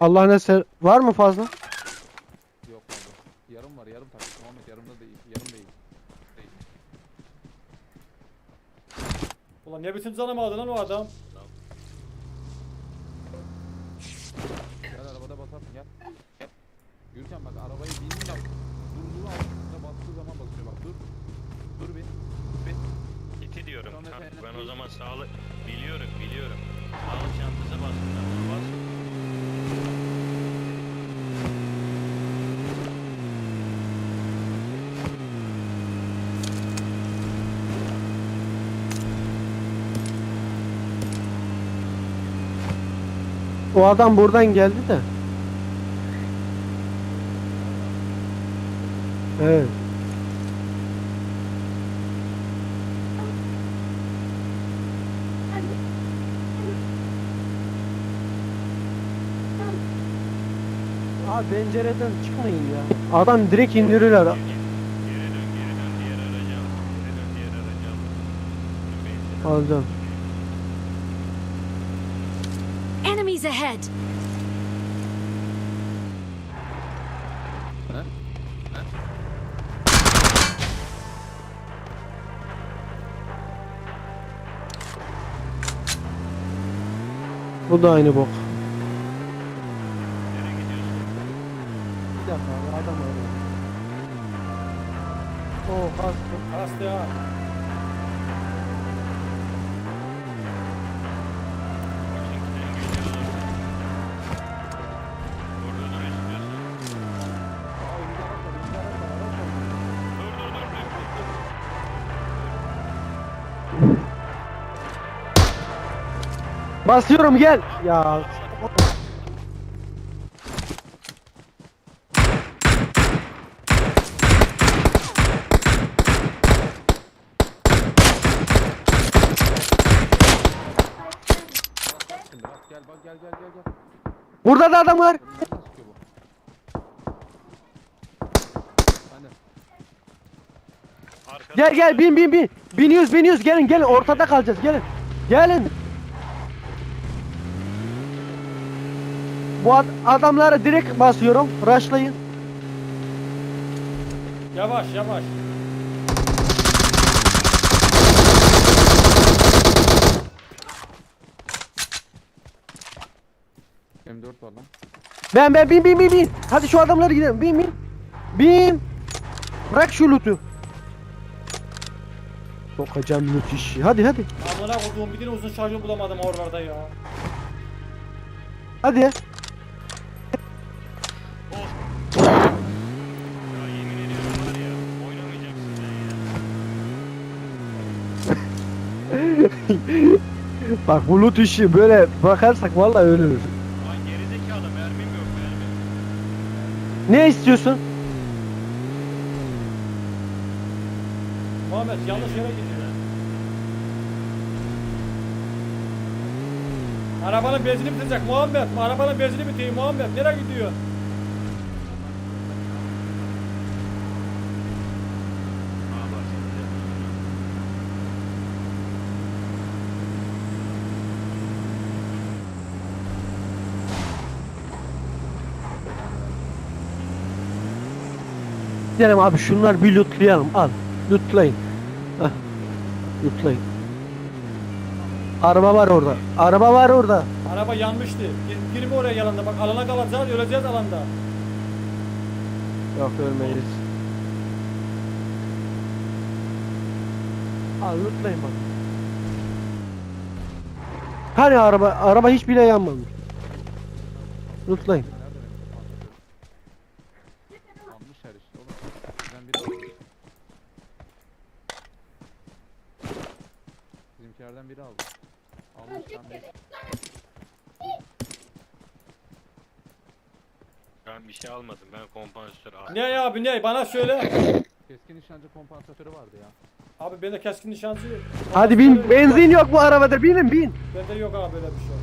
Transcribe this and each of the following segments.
Allah ne ser... Var mı fazla? Yok abi. Yarım var yarım takmış. Muhammed yarımda değil. Yarım değil. Değil. Ulan ne biçim canımı aldı lan o adam. Gel arabada basarsın gel. Gel. Gürkan bak arabayı bin yap. Durduğu altında bastığı zaman basıyor bak dur. Dur bir. Bir. İti diyorum. Sonra Tamam, sen- ben o zaman sağlık biliyorum biliyorum. Sağlık çantası bastım ben onu bas. O adam buradan geldi de. Evet. Abi pencereden çıkmayın ya. Adam direkt indirirler. Geri dön geri dön geri dön diğer araca al. Geri dön diğer araca al. Benzin al. Alacağım. Enemies ahead! Ne? Ne? Bu da aynı bok. Nereye gidiyorsun? Bir dakika abi adam öyle. Oo kastı. Kastı Basıyorum gel. Ya gel bak gel gel gel gel. burada da adam var. Gel gel bin bin bin. Biniyoruz biniyoruz gelin gelin ortada kalacağız gelin. Gelin. Bu ad- adamları direkt basıyorum. Rushlayın. Yavaş yavaş. M4 var lan. Ben ben bin bin bin bin. Hadi şu adamları gidelim. Bin bin. Bin. Bırak şu loot'u. Sokacağım loot işi. Hadi hadi. Amına koduğum bir tane uzun şarjör bulamadım oralarda ya. Hadi. Bak bu loot işi böyle bakarsak vallahi ölürüz. Lan gerizekalı mermim yok mermim. Ne istiyorsun? Muhammed yanlış yere gidiyor. Arabanın benzini bitecek Muhammed. Arabanın benzini bitiyor Muhammed. Nereye gidiyor? Aa bak şimdi. Gidelim abi şunlar bir lootlayalım. Al. Lootlayın. Hah. Lootlayın. Araba var orada. Araba var orada. Araba yanmıştı. Gir- Girme oraya yalanda. Bak alana kalacağız öleceğiz alanda. Yok ölmeyiz. Al lootlayın bak. Hani araba araba hiç bile yanmamış. Lootlayın. Nerede benim kompansatörüm? Almışlar işte oğlum. Bizden biri almış. Bizimkilerden biri aldı. Almış sen de. Almadım ben kompansatör aldım. Ne ya abi ne? Bana söyle. Keskin nişancı kompansatörü vardı ya. Abi bende keskin nişancı. Hadi bin benzin yok bu arabada binin bin. Bende yok abi böyle bir şey.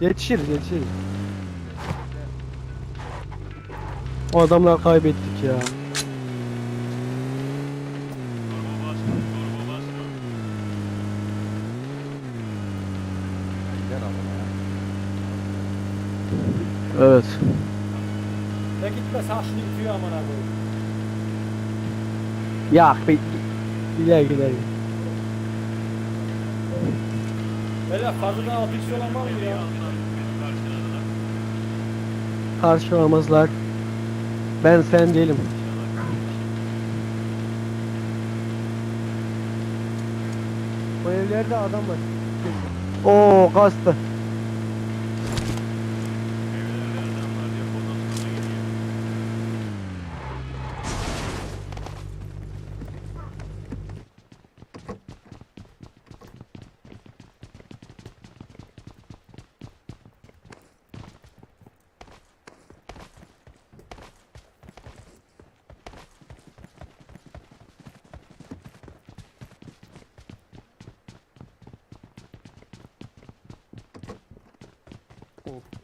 Yetişiriz yetişiriz. O adamlar kaybettik ya. Evet. Ya gitme şimdi bitiyor amına koyayım. Ya be. Gider gider. Beyler fazladan 6 kişi olan var mı ya? Karşılamazlar. Ben sen değilim. Bu evlerde adam var. Oo kastı.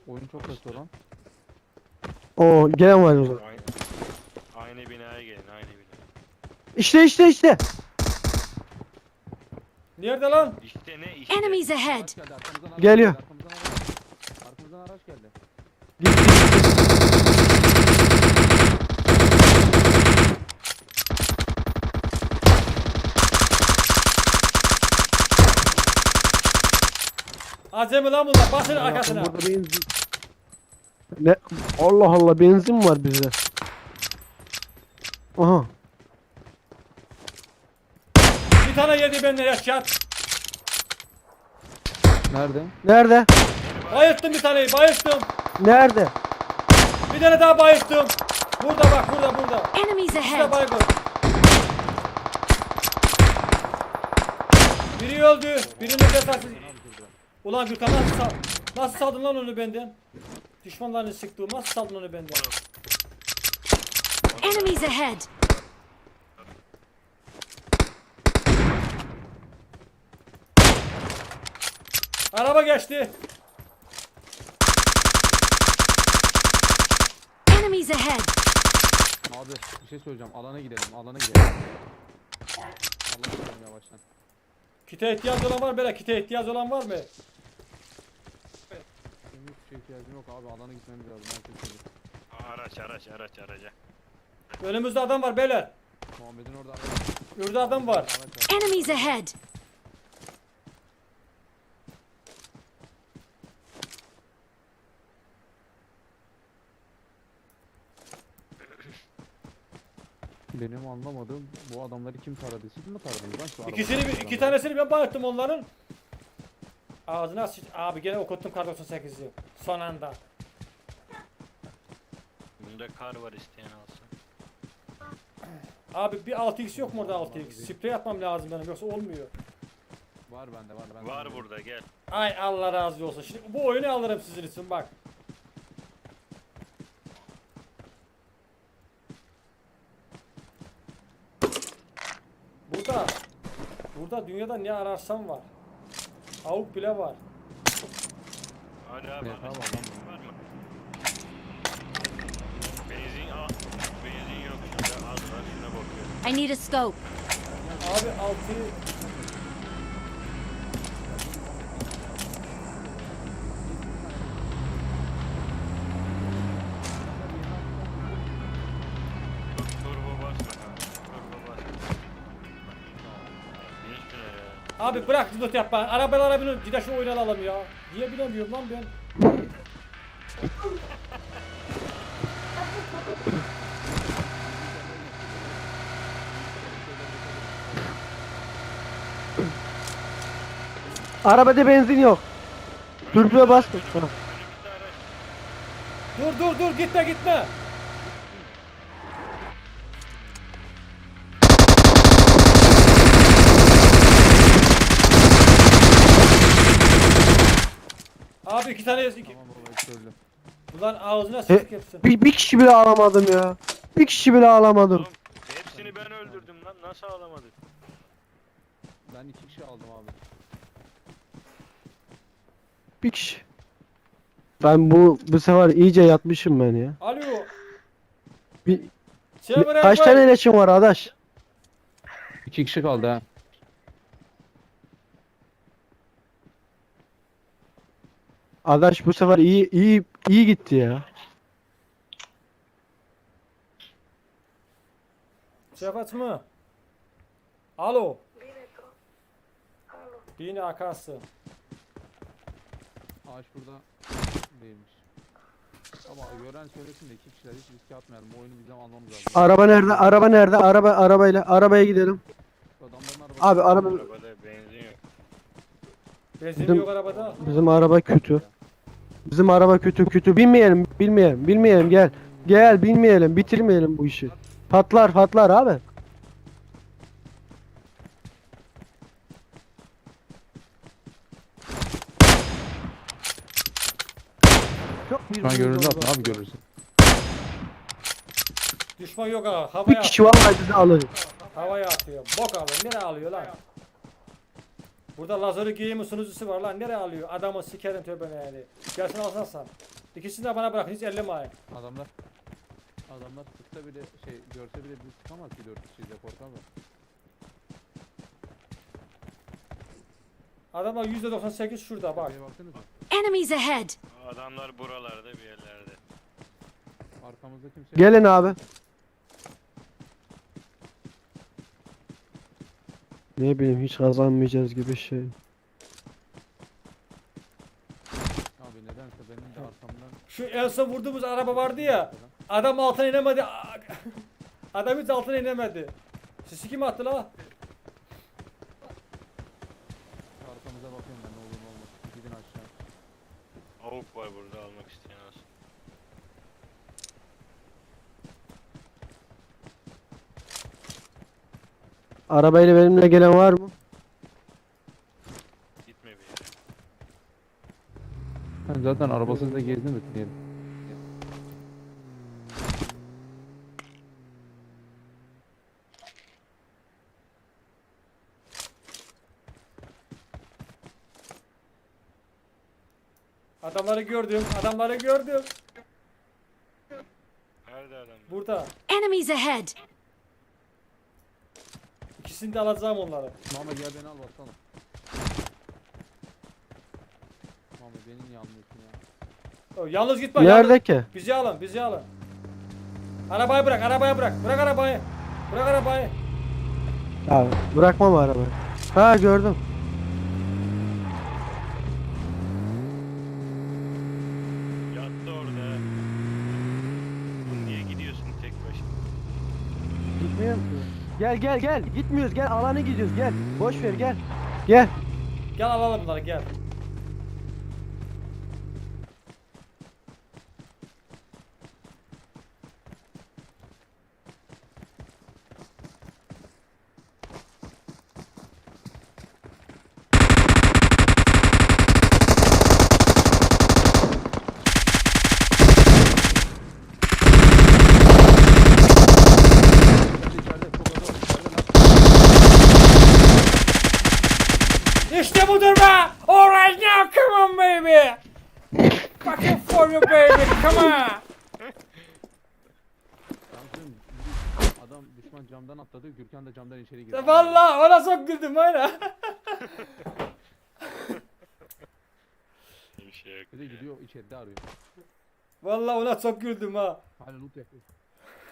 Oyun çok kötü lan. Oo gelen var o zaman. Aynı, aynı binaya gelin. Aynı binaya. İşte işte işte. Nerede lan? İşte ne işte. Enemies ahead! Geliyor. geldi, Arkamızdan araç, arkamızdan araç geldi. Gitti gitti. Acemi lan bunlar. Basın arkasına. Burada benzin. Ne? Allah Allah benzin var bizde. Aha. Bir tane yedi benden yaşat. Nerede? Nerede? Bayılttım bir taneyi bayılttım. Nerede? Bir tane daha bayılttım. Burada bak burada burada. Enemies İşte ahead! baygın. Biri öldü. Birini de. Ulan Gürkan nasıl, sal nasıl saldın lan onu benden? Düşmanlarını sıktığım nasıl saldın onu benden? Enemies ahead! Araba geçti. Enemies ahead! Abi bir şey söyleyeceğim. Alana gidelim. Alana gidelim. Alana gidelim yavaştan. Kite ihtiyaç olan var mı? Böyle kite ihtiyaç olan var mı? Benim hiçbir şeye ihtiyacım yok abi. Alana gitmemiz lazım. Ben size söyleyeyim. Araç araç araç araca. Önümüzde adam var beyler. Muhammed'in orada araç Yurda adam var. araç var. Enemies ahead! Benim anlamadığım bu adamları kim taradı? Siz mi taradınız lan şu İkisini bir, iki tanesini ben bayılttım onların. Ağzına sıç. Abi gene okuttum kar 98'i. Son anda. Bunda kar var isteyen alsın. Abi bir 6x yok mu orada 6x? Sprey atmam lazım benim yoksa olmuyor. Var bende var. Ben Var burada gel. Ay Allah razı olsun. Şimdi bu oyunu alırım sizin için bak. Burada Burada dünyada ne ararsam var. Avuk bile var. Hadi abi. Tamam, benzin? Benzin, yok şurada az var şuna bakıyorum. I need a scope. Abi altı Abi bırak zıt yapma. Arabalara binin. Gide şu oyunu alalım ya. Niye bilemiyorum lan ben. Arabada benzin yok. Turboya bas. Dur dur dur gitme gitme. Abi iki tane iki... Tamam baba söyle. Ulan ağzına E, sıçtık hepsini. bir, bir kişi bile alamadım ya. Bir kişi bile alamadım. Oğlum hepsini ben öldürdüm lan nasıl alamadık? Ben iki kişi aldım abi. Bir kişi. Ben bu bu sefer iyice yatmışım ben ya. Alo. Bir, Selam kaç tane iletişim var adaş? İki kişi kaldı ha. Adaş bu sefer iyi iyi iyi gitti ya. Cevat mı? Alo. Yine akası. Ağaç burada değilmiş. Ama gören söylesin de iki kişiler hiç riske atmayalım. Bu oyunu bizim anlamamız lazım. Araba nerede? Araba nerede? Araba arabayla arabaya gidelim. Adamların arabası. Abi araba Arabada benzin Benzin Bizim- yok arabada. bizim araba kötü. Bizim araba kötü kötü. Bilmeyelim, bilmeyelim, bilmeyelim gel. Gel bilmeyelim, bitirmeyelim bu işi. Patlar, patlar abi. Çok bir Şu an görüldü atma abi görürsün. Düşman yok ha. Bir Havaya kişi vallahi bizi alır. Havaya atıyor. Bok alıyor. Nereye alıyor lan? Burada lazeri giyimi sunucusu var lan. Nereye alıyor? Adamı sikerim tövbene yani. Gelsin alsan sen. İkisini de bana bırakın. Hiç elleme ayı. Adamlar Adamlar sıksa bile şey görse bile bizi sıkamaz ki dört kişiyle korkarlar. Adamlar %98 şurada bak. Tepeye baksanıza. Enemies ahead! Adamlar buralarda bir yerlerde. Arkamızda kimse yok. Gelin abi. Ne bileyim hiç kazanmayacağız gibi şey. Abi nedense benim de arkamdan Şu en son vurduğumuz araba vardı ya. Adam altına inemedi. Adam hiç altına inemedi. Sisi kim attı la? arkamıza bakıyorum ben ne olur ne olmaz. Gidin aşağı. Avuk var burada almak isteyen olsun. Arabayla benimle gelen var mı? Gitme bir yere. Ben zaten arabasız da gezdim diyelim. Adamları gördüm. Adamları gördüm. Nerede adam? Burada. Enemies ahead! İkisini de alacağım onları. Mama gel beni al basalım. Mama beni niye almıyorsun ya? O, Yalnız gitme. yalnız- Nerede ki? Bizi alın, bizi alın. Arabayı bırak, arabayı bırak. Bırak arabayı. Bırak arabayı. Abi bırakmam arabayı. Ha gördüm. Yattı orada. Oğlum Niye gidiyorsun tek başına? Gitmiyor musun? Gel gel gel. Gitmiyoruz gel alanı gidiyoruz gel. Boş ver gel. Gel. Gel alalım bunları gel. Camdan içeri girdi. Valla ona çok güldüm ya. Bir şey yok. Bir de gidiyor içeride arıyor. Valla ona çok güldüm ha. Hala loot yapıyor.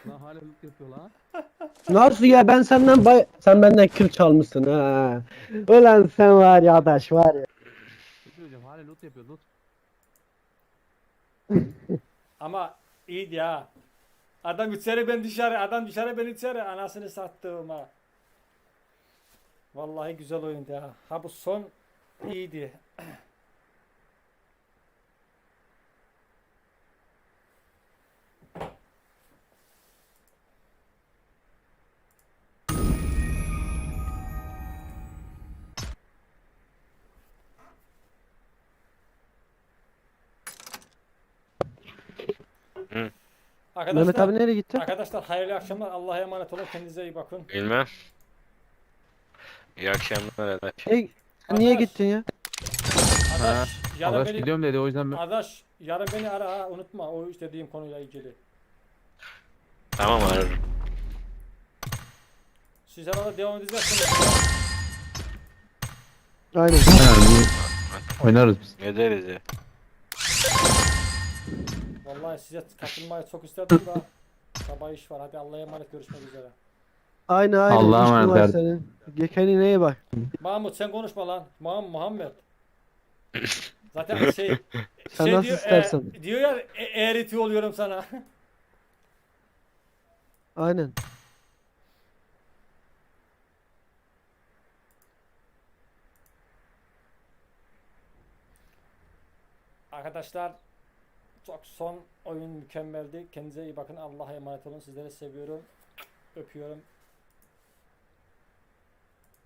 Lan hala loot yapıyor lan. Nasıl ya ben senden bay sen benden kil çalmışsın ha. Ulan sen var ya adaş var ya. Ne söyleyeceğim hala loot yapıyor loot. Ama iyiydi ya. Adam içeri ben dışarı, adam dışarı ben içeri. Anasını sattım ha. Vallahi güzel oyundu ya. Ha bu son iyiydi. Arkadaşlar, Mehmet abi nereye gitti? arkadaşlar hayırlı akşamlar. Allah'a emanet olun. Kendinize iyi bakın. Bilmem. İyi akşamlar adaş. Hey, niye Arkadaş, gittin ya? Adaş, yarın Arkadaş beni, gidiyorum dedi o yüzden ben... Adaş, yarın beni ara ha. Unutma o istediğim konuyla ilgili. Tamam ararım. Siz herhalde devam edeceksiniz. Aynen. Oynarız biz. Ne deriz ya? Vallahi size katılmayı çok isterdim da sabah iş var. Hadi Allah'a emanet görüşmek üzere. Aynı aynı. Allah'a Üç emanet ver. senin. Kendine iyi bak. Mahmut sen konuşma lan. Muhammed. Muhammed. Zaten şey Sen şey nasıl diyor, istersen. E, diyor ya e, eğreti oluyorum sana. Aynen. Arkadaşlar çok son oyun mükemmeldi. Kendinize iyi bakın. Allah'a emanet olun. Sizleri seviyorum. Öpüyorum.